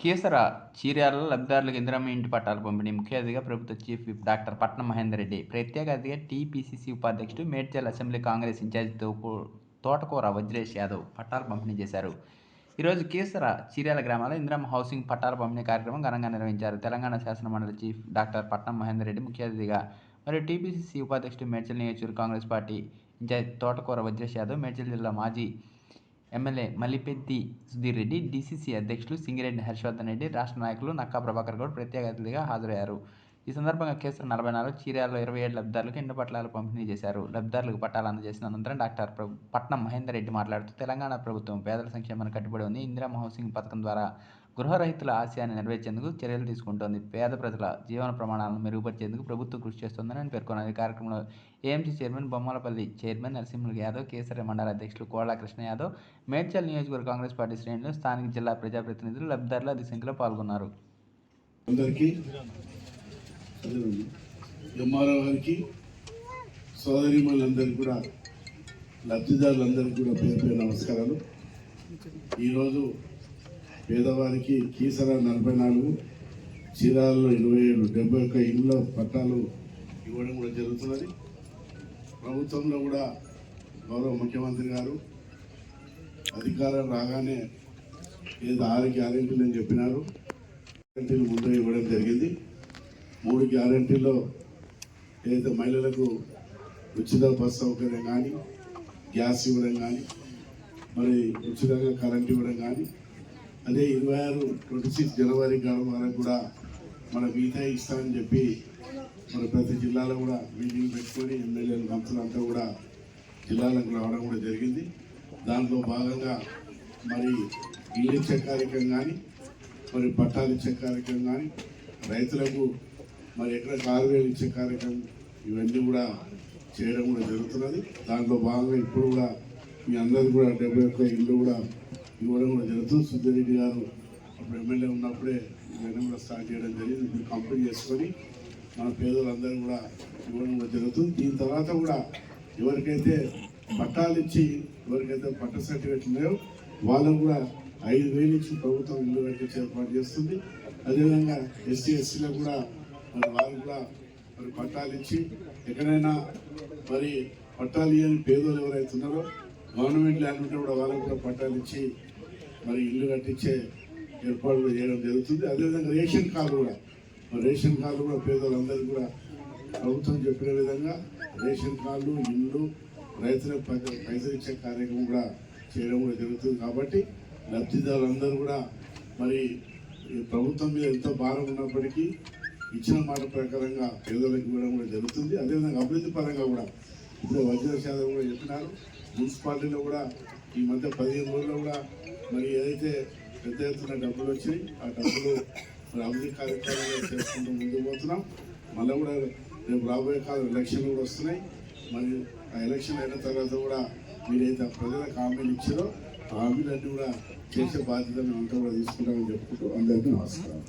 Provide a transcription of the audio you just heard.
కీసర చీర్యాలలో లబ్ధిదారులకు ఇందిరమ్మ ఇంటి పట్టాలు పంపిణీ. ముఖ్య అతిథిగా ప్రభుత్వ చీఫ్ విప్ డాక్టర్ పట్నం మహేందర్ రెడ్డి. ప్రత్యేక అతిథిగా టీపీసీసీ ఉపాధ్యక్షుడు మేడ్చల్ అసెంబ్లీ కాంగ్రెస్ ఇన్ఛార్జ్ తోటకూర వజ్రేష్ యాదవ్ పట్టాలు పంపిణీ చేశారు. ఈరోజు కీసర చీర్యాల గ్రామంలో ఇందిరమ్మ హౌసింగ్ పట్టాల పంపిణీ కార్యక్రమం ఘనంగా నిర్వహించారు. తెలంగాణ శాసన మండలి చీఫ్ డాక్టర్ పట్నం మహేందర్ రెడ్డి ముఖ్య అతిథిగా మరియు టీపీసీసీ ఉపాధ్యక్షుడు మేడ్చల్ నియోజకవర్గ కాంగ్రెస్ పార్టీ ఇన్ఛార్జ్ తోటకూర వజ్రేష్ యాదవ్ మేడ్చల్ జిల్లా మాజీ ఎమ్మెల్యే మల్లిపెద్ది సుధీర్ రెడ్డి డీసీసీ అధ్యక్షులు సింగిరెడ్డి హర్షవర్ధన్ రెడ్డి రాష్ట్ర నాయకులు నక్కా ప్రభాకర్ గౌడ్ ప్రత్యేక అతిథిగా హాజరయ్యారు. ఈ సందర్భంగా కేసు నలభై నాలుగు చీరాల్లో ఇరవై ఏడు లబ్ధిదారులకు ఎండు పట్టాలు పంపిణీ చేశారు. లబ్ధారులకు పట్టాలు అందజేసిన అనంతరం డాక్టర్ పట్నం మహేందర్ రెడ్డి మాట్లాడుతూ తెలంగాణ ప్రభుత్వం పేదల సంక్షేమాన్ని కట్టుబడి ఉంది. ఇందిరామ హౌసింగ్ పథకం ద్వారా గృహరహితుల ఆశయాన్ని నెరవేర్చేందుకు చర్యలు తీసుకుంటోంది. పేద ప్రజల జీవన ప్రమాణాలను మెరుగుపరిచేందుకు ప్రభుత్వం కృషి చేస్తోందని ఆయన పేర్కొన్నారు. ఈ కార్యక్రమంలో AMC chairman Bommalapalli chairman Narasimhulu Yadav Kesari మండల అధ్యక్షులు కోళ్ళ కృష్ణ యాదవ్ మేడ్చల్ నియోజకవర్గ కాంగ్రెస్ పార్టీ శ్రేణులు స్థానిక జిల్లా ప్రజాప్రతినిధులు లబ్ధిదారులు అధిక సంఖ్యలో పాల్గొన్నారు. అందరికీ ఎంఆర్ఓ గారికి సోదరిమణులందరికీ కూడా లబ్ధిదారులందరికీ కూడా పేరు పేరు నమస్కారాలు. ఈరోజు పేదవారికి కీసర నలభై నాలుగు చీరాలలో ఇరవై ఏడు డెబ్బై ఒక్క ఇళ్ళ పట్టాలు ఇవ్వడం కూడా జరుగుతున్నది. ప్రభుత్వంలో కూడా గౌరవ ముఖ్యమంత్రి గారు అధికారం రాగానే ఏదో ఆరు గ్యారెంటీలు అని చెప్పినారు. గ్యారెంటీలు ముందు ఇవ్వడం జరిగింది. మూడు గ్యారెంటీలో ఏదైతే మహిళలకు ఉచిత బస్ సౌకర్యం కానీ గ్యాస్ ఇవ్వడం కానీ మరి ఉచితంగా కరెంట్ ఇవ్వడం కానీ అదే ఇరవై ఆరు ట్వంటీ సిక్స్ జనవరి కాలం వరకు కూడా మన మిగతా ఇస్తామని చెప్పి మన ప్రతి జిల్లాలో కూడా మీటింగ్ పెట్టుకొని ఎమ్మెల్యేలు మంత్రులంతా కూడా జిల్లాలకు రావడం కూడా జరిగింది. దాంట్లో భాగంగా మరి ఇల్లు ఇచ్చే కార్యక్రమం కానీ మరి పట్టాలు ఇచ్చే కార్యక్రమం కానీ రైతులకు మరి ఎక్కడ కాలువేలు ఇచ్చే కార్యక్రమం ఇవన్నీ కూడా చేయడం కూడా జరుగుతున్నది. దాంట్లో భాగంగా ఇప్పుడు కూడా మీ అందరికీ కూడా డెబ్బై ఒక్క ఇల్లు కూడా ఇవ్వడం కూడా జరుగుతుంది. సుద్దిరెడ్డి గారు అప్పుడు ఎమ్మెల్యే ఉన్నప్పుడే ఇవన్నీ కూడా స్టార్ట్ చేయడం జరిగింది. ఇప్పుడు కంప్లీట్ చేసుకొని మన పేదలందరూ కూడా ఇవ్వడం కూడా జరుగుతుంది. దీని తర్వాత కూడా ఎవరికైతే పట్టాలు ఇచ్చి ఎవరికైతే పట్ట సర్టిఫికేట్ ఉన్నాయో వాళ్ళకు కూడా ఐదు వేలు ఇచ్చి ప్రభుత్వం ఇల్లు కట్టించి ఏర్పాటు చేస్తుంది. అదేవిధంగా ఎస్సీ ఎస్సీలకు కూడా మరి వారు కూడా మరి పట్టాలు ఇచ్చి ఎక్కడైనా మరి పట్టాలు ఇవ్వని పేదోళ్ళు ఎవరైతే ఉన్నారో గవర్నమెంట్ ల్యాండ్ ఉంటే కూడా వాళ్ళకు కూడా పట్టాలు ఇచ్చి మరి ఇల్లు కట్టించే ఏర్పాట్లు చేయడం జరుగుతుంది. అదేవిధంగా రేషన్ కార్డు కూడా రేషన్ కార్డు కూడా పేదలందరికీ కూడా ప్రభుత్వం చెప్పిన విధంగా రేషన్ కార్డు ఇల్లు రైతులకు పైసలు ఇచ్చే కార్యక్రమం కూడా చేయడం కూడా జరుగుతుంది. కాబట్టి లబ్ధిదారులందరూ కూడా మరి ప్రభుత్వం మీద ఎంతో భారం ఉన్నప్పటికీ ఇచ్చిన మాట ప్రకారంగా పేదలకు ఇవ్వడం కూడా జరుగుతుంది. అదేవిధంగా అభివృద్ధి పరంగా కూడా ఇప్పుడు వజ్ర కూడా చెప్పినారు. మున్సిపాలిటీలో కూడా ఈ మధ్య పదిహేను రోజుల్లో కూడా మరి ఏదైతే పెద్ద ఎత్తున డబ్బులు వచ్చాయి ఆ డబ్బులు మరి అభివృద్ధి కార్యక్రమాలు చేసుకుంటూ ముందుకు పోతున్నాం. మళ్ళీ కూడా రేపు రాబోయే కాలం ఎలక్షన్లు కూడా వస్తున్నాయి. మరి ఆ ఎలక్షన్ అయిన తర్వాత కూడా మీరైతే ప్రజలకు హామీలు ఇచ్చారో ఆ హామీలన్నీ కూడా చేసే బాధ్యత మేము అంతా కూడా తీసుకుంటామని చెప్పుకుంటూ అందరికీ నమస్కారం.